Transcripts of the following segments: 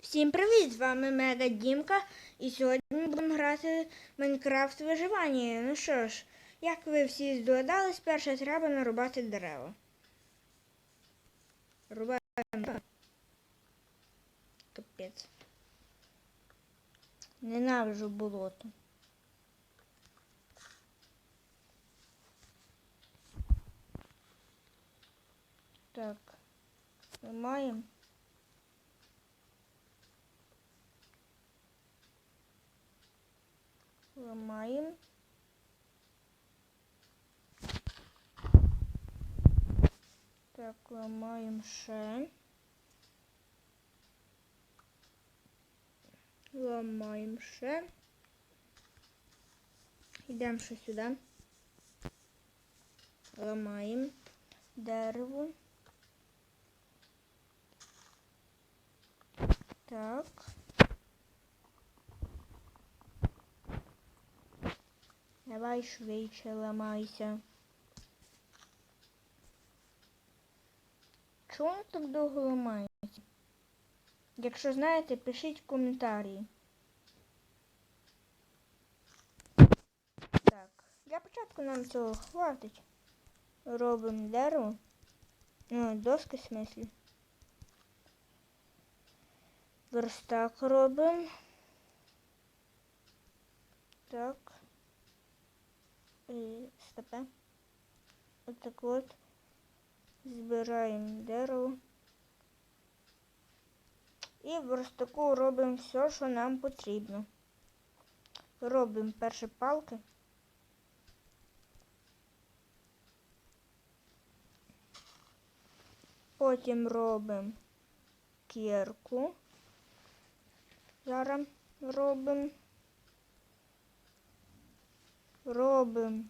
Всім привіт! З вами Мега Дімка. І сьогодні будемо грати в Майнкрафт виживання. Ну що ж, як ви всі здогадались, перше треба нарубати дерева. Рубаємо. Капець. Ненавижу болото. Так, маємо. Ламаємо. Так, ламаємо ще. Ламаємо ще. Йдемо ще сюди. Ламаємо дерево. Так. Давай швидше ламайся. Чому воно так довго ламається? Якщо знаєте, пишіть коментарі. Так, для початку нам цього хватить. Робимо дерево. Ну, доски в смислі. Верстак робимо. Так. І стопе. Отак от. Збираємо дерево. І в верстаку робимо все, що нам потрібно. Робимо перші палки. Потім робимо кірку. Зараз робимо. Робимо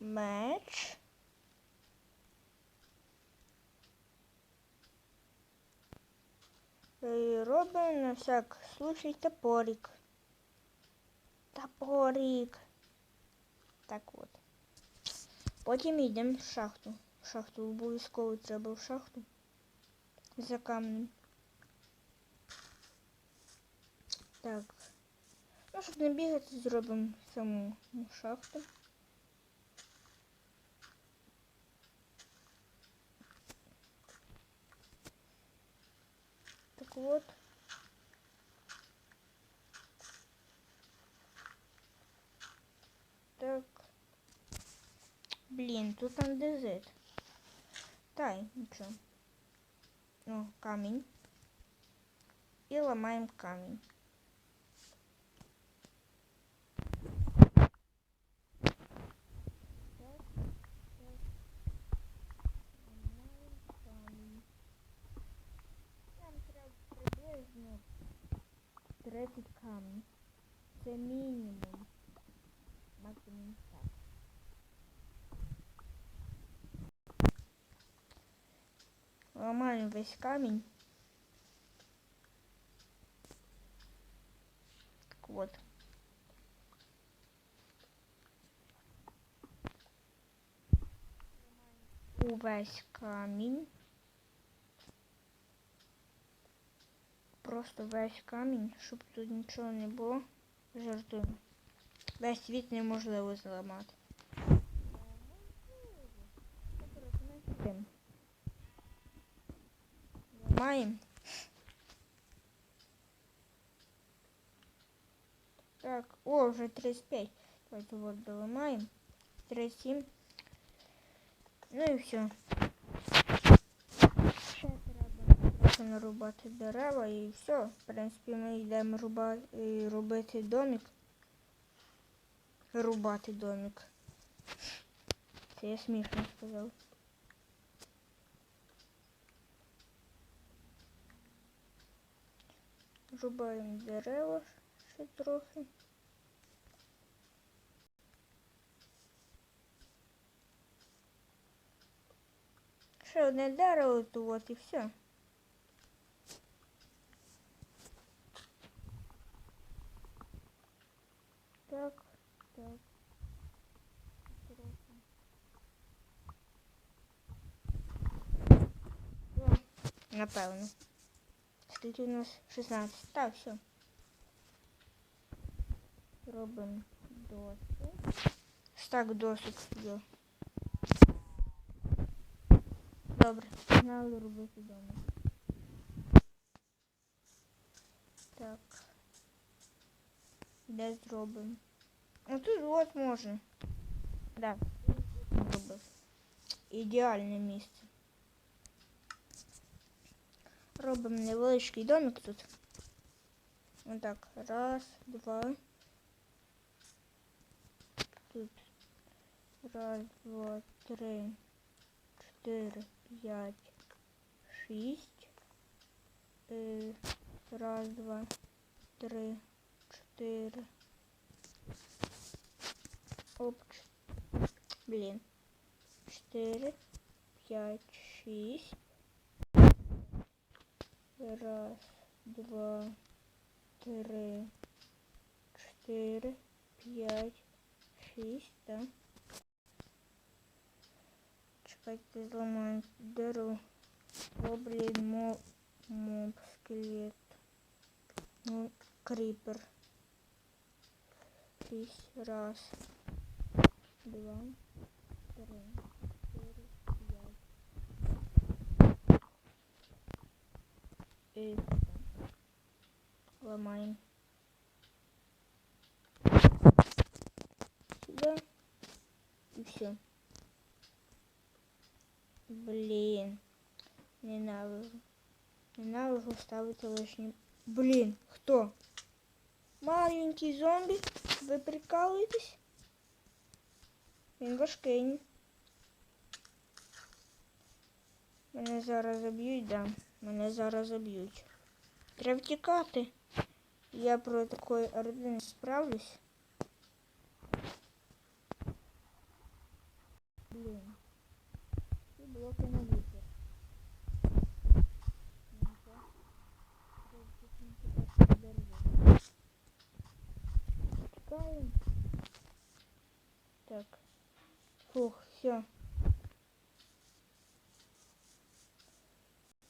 меч. І робимо на всяк случай топорик. Топорик. Так от. Потім йдемо в шахту. В шахту обов'язково треба в шахту. За камнем. Так. Ну, щоб не бігати, зробимо саму шахту. Так вот. Так. Блін, тут андезит. Тай, нічого. Ну, камінь. І ламаємо камінь. Ламаємо камінь. Нам треба приблизно 30 камнів. Це мінімум. Максимум так. Ламаємо весь камінь. Так вот. Увесь камінь. Просто весь камінь, щоб тут нічого не було. Жартуємо. Весь світ неможливо зламати. Маємо. Так, о, вже 35. Давайте вот доламаємо. 37. Ну і все. Ще треба трохи нарубати дерева і все. В принципі, ми йдемо руба... робити домик. Рубати домик. Це я смішно сказав. Рубаємо дерева ще трохи. Ще одне дерево тут і все. Напевно. скільки у нас? 16. Так, все. Робимо досить. Стак досить є. Добре, погнали робити домик. Так. Де зробимо? Ну тут от можна. Да. Зробив. Ідеальне місце. Робимо невеличкий домик тут. Отак. Раз, два. Тут. Раз, два, три, чотири, п'ять, шість. Е, Раз, два, три, чотири. Оп. ч- Блін. Чотири, п'ять, шість. Раз, два, три, чотири, п'ять, шість, так. Чекайте, зламаю дерево. О, блін, моб, моб, скелет. Ну, кріпер. Шість, раз, два, три, І ломаем. Сюда. И все. Блин. Ненавижу. Ненавижу ставити лишні. Блин, кто? Маленький зомбі? Ви прикалуєтесь? Він важкий. Мене зараз заб'ють, да. Мене зараз заб'ють. Треба втікати. Я про такої орди не справлюсь. Блін. Ці блоки на вітер. Так. Фух, все.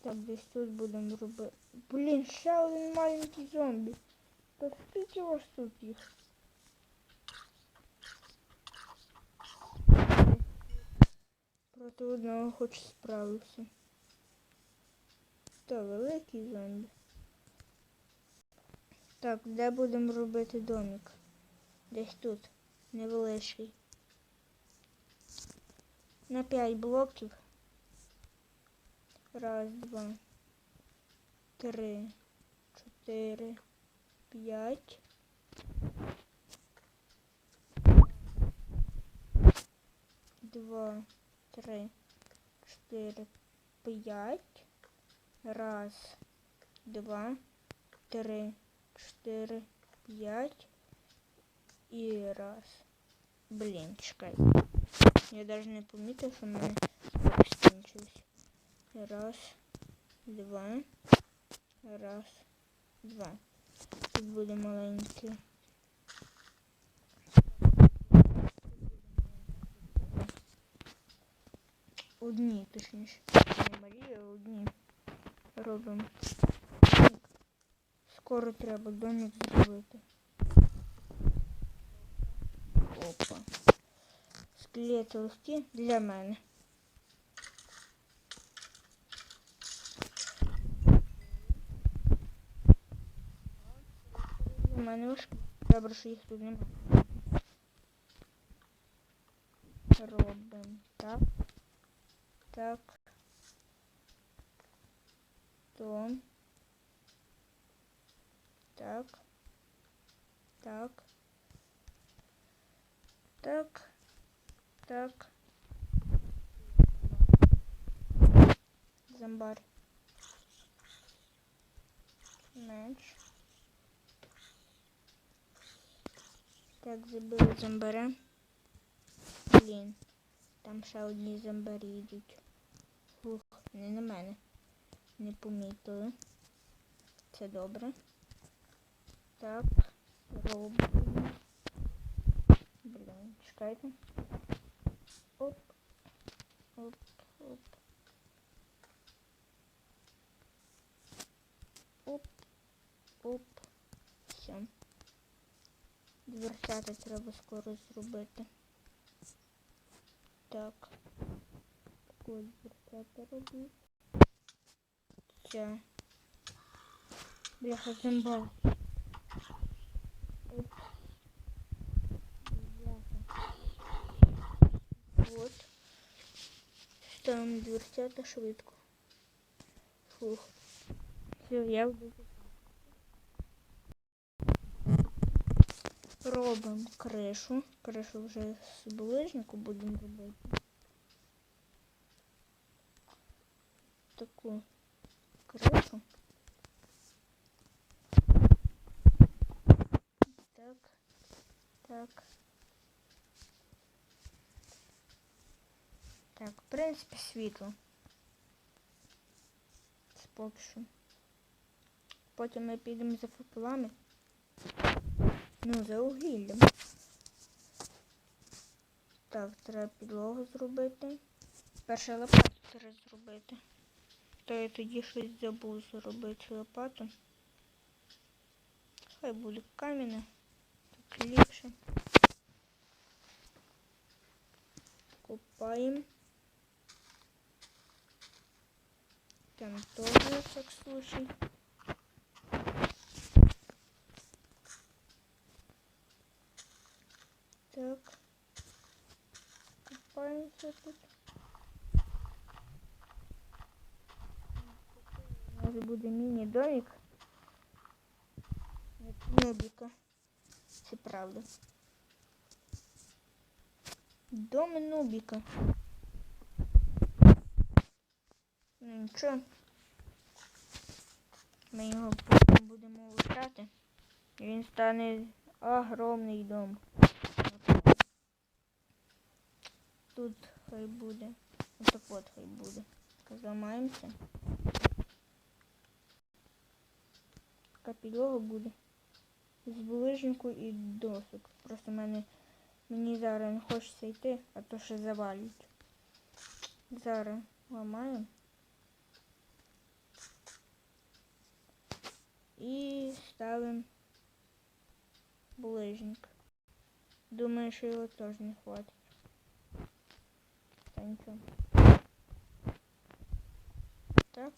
Так, десь тут будемо робити. Блін, ще один маленький зомбі. Та скільки вас тут їх? Проти одного хоч справився. Та великий зомбі. Так, де будемо робити домик? Десь тут. Невеличкий. На 5 блоків. Раз, два, три, чотири, п'ять. Два, три, чотири, п'ять. Раз, два, три, чотири, п'ять. І раз. Блін, чекай. Я навіть не помітив, що в мене скінчився. Раз, два. Раз, два. Тут буде маленький. Одні, точніше. Не малі, а одні. Робимо. Скоро треба домик зробити. Опа. Склеїти листи для мене. Мене важко. Добре, що їх тут немає. Робимо так. Так. То. Так. Так. Так. Так. Зомбарь. Меч. Так, забили зомбаря. Блін. Там ще одні зомбарі йдуть. Ух, не на мене. Не помітили. Це добре. Так, робимо. Блін, чекайте. Оп. Оп, оп. Поп. Все. Дверцята треба скоро зробити. Так. Ось дверцята роблю. Все. Бляха зимба. Вот. Ставимо дверцята швидко. Фух. Все, я буду. Робимо кришу. Кришу вже з булижнику будемо робити. Таку кришу. Так. Так. Так, в принципі, світло. Що. Потім ми підемо за факелами. Ну, за угіллям. Так, треба підлогу зробити. Перше лопату треба зробити. То я тоді щось забув зробити лопату. Хай буде камінь. Так ліпше. Копаємо. Там тоже так случай. Так. Копаемся тут. У нас буде міні-домик. Як Нубіка. Це правда. Дом Нубіка. Ну нічого. Ми його потім будемо. І він стане огромний дом. Тут хай буде. Отак от хай буде. Зламаємося. Така підлога буде. З булижнику і досок. Просто мене мені зараз не хочеться йти, а то ще завалюють. Зараз ламаємо. І ставимо булижник. Думаю, що його теж не хватить. Та. Так.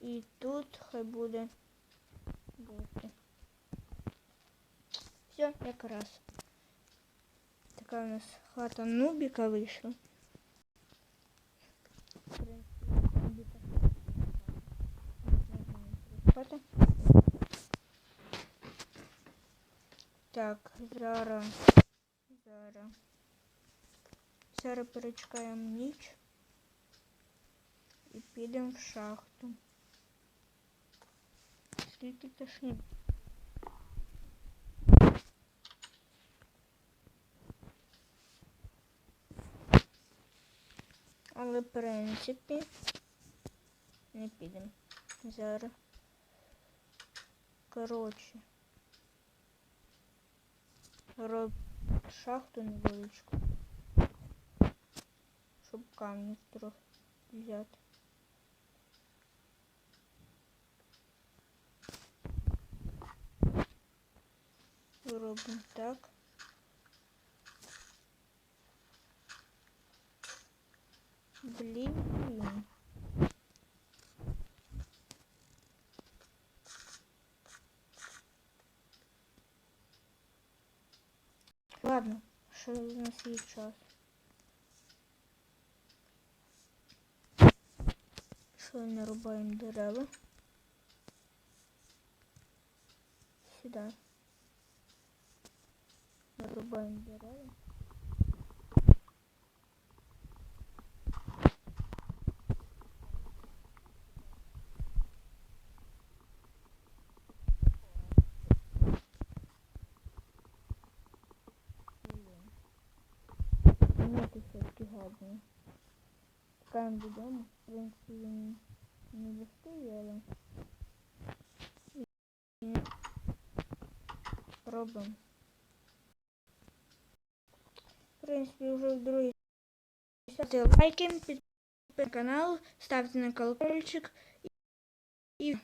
І тут хай буде бути. Все, якраз. Така у нас хата Нубіка вийшла. Так. Зараз. Зараз перечекаємо ніч і підемо в шахту. Скільки тошні. Але в принципі не підемо зараз. Коротше. Роб шахту невеличку. Камні трохи взяти. Робимо так. Блін. Ладно, що у нас є. Що нарубаємо дерева. Сюди. Нарубаємо дерева. Ні, ти все-таки гарно. Чекаємо додому. В принципі, він не легкий, але і робимо. В принципі, вже в другій ставте лайки, підписуйтесь на канал, ставте на колокольчик і